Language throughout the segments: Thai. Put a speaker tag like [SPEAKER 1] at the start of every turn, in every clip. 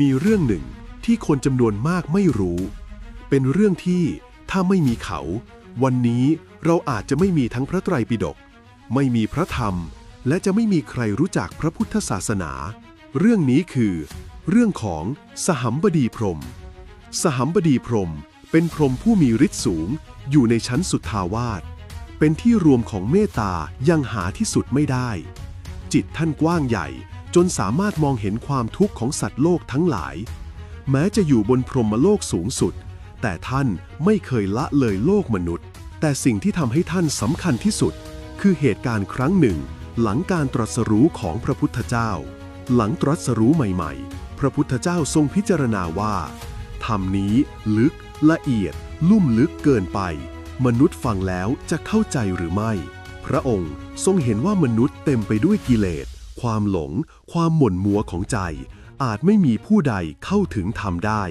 [SPEAKER 1] มีเรื่องหนึ่งที่คนจำนวนมากไม่รู้ เป็นเรื่องที่ถ้าไม่มีเขา วันนี้เราอาจจะไม่มีทั้งพระไตรปิฎกไม่มีพระธรรม และจะไม่มีใครรู้จักพระพุทธศาสนา เรื่องนี้คือ เรื่องของสหัมบดีพรม สหัมบดีพรมเป็นพรมผู้มีฤทธิ์สูง อยู่ในชั้นสุทธาวาสเป็นที่รวมของเมตตายังหาที่สุดไม่ได้ จิตท่านกว้างใหญ่ จนสามารถมองเห็นความทุกข์ของสัตว์โลกทั้งหลาย แม้จะอยู่บนพรหมโลกสูงสุด แต่ท่านไม่เคยละเลยโลกมนุษย์ แต่สิ่งที่ทำให้ท่านสำคัญที่สุด คือเหตุการณ์ครั้งหนึ่ง หลังการตรัสรู้ของพระพุทธเจ้า หลังตรัสรู้ใหม่ ๆ พระพุทธเจ้าทรงพิจารณาว่าธรรมนี้ลึกละเอียด ลุ่มลึกเกินไป มนุษย์ฟังแล้วจะเข้าใจหรือไม่ พระองค์ทรงเห็นว่ามนุษย์เต็มไปด้วยกิเลส ความหลง ความหม่นมัวของใจ อาจไม่มีผู้ใดเข้าถึงธรรมได้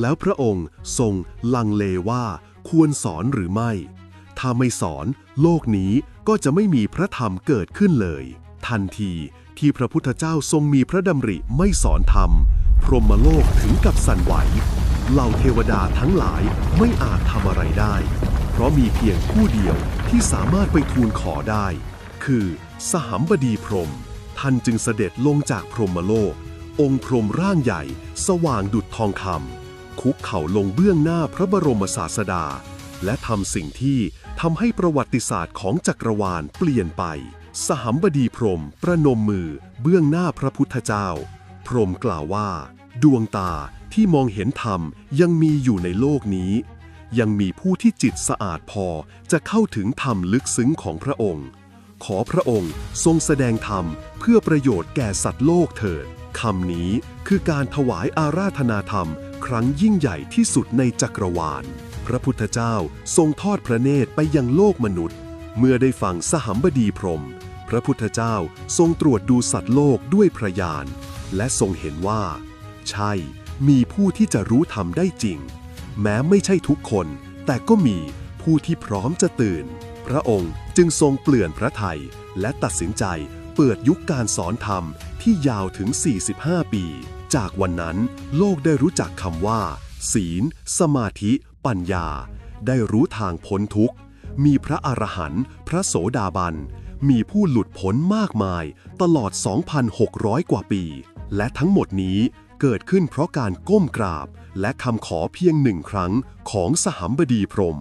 [SPEAKER 1] แล้วพระองค์ทรงลังเลว่า ควรสอนหรือไม่ ถ้าไม่สอน โลกนี้ก็จะไม่มีพระธรรมเกิดขึ้นเลย ทันทีที่พระพุทธเจ้าทรงมีพระดำริไม่สอนธรรม พรหมโลกถึงกับสั่นไหวเหล่าเทวดาทั้งหลายไม่อาจทำอะไรได้ เพราะมีเพียงผู้เดียวที่สามารถไปทูลขอได้ คือสหัมบดีพรหม ท่านจึงเสด็จลงจากพรหมโลก องค์พรหมร่างใหญ่ สว่างดุจทองคำคุกเข่าลงเบื้องหน้าพระบรมศาสดา และทำสิ่งที่ทำให้ประวัติศาสตร์ของจักรวาลเปลี่ยนไป สหัมบดีพรหมประนมมือเบื้องหน้าพระพุทธเจ้า พรหมกล่าวว่า ดวงตาที่มองเห็นธรรมยังมีอยู่ในโลกนี้ ยังมีผู้ที่จิตสะอาดพอจะเข้าถึงธรรมลึกซึ้งของพระองค์ ขอพระองค์ทรงแสดงธรรมเพื่อประโยชน์แก่สัตว์โลกเถิดคำนี้คือการถวายอาราธนาธรรม ครั้งยิ่งใหญ่ที่สุดในจักรวาล พระพุทธเจ้าทรงทอดพระเนตรไปยังโลกมนุษย์ เมื่อได้ฟังสหัมบดีพรม พระพุทธเจ้าทรงตรวจดูสัตว์โลกด้วยพระญาณและทรงเห็นว่า ใช่ มีผู้ที่จะรู้ธรรมได้จริง แม้ไม่ใช่ทุกคน แต่ก็มีผู้ที่พร้อมจะตื่น พระองค์จึงทรงเปลี่ยนพระไทยและตัดสินใจเปิดยุคการสอนธรรมที่ยาวถึง 45 ปี จากวันนั้นโลกได้รู้จักคำว่า ศีล สมาธิ ปัญญา ได้รู้ทางพ้นทุกข์ มีพระอรหันต์พระโสดาบัน มีผู้หลุดพ้นมากมายตลอด 2,600 กว่าปี และทั้งหมดนี้เกิดขึ้นเพราะการก้มกราบ และคำขอเพียงหนึ่งครั้งของสหัมบดีพรม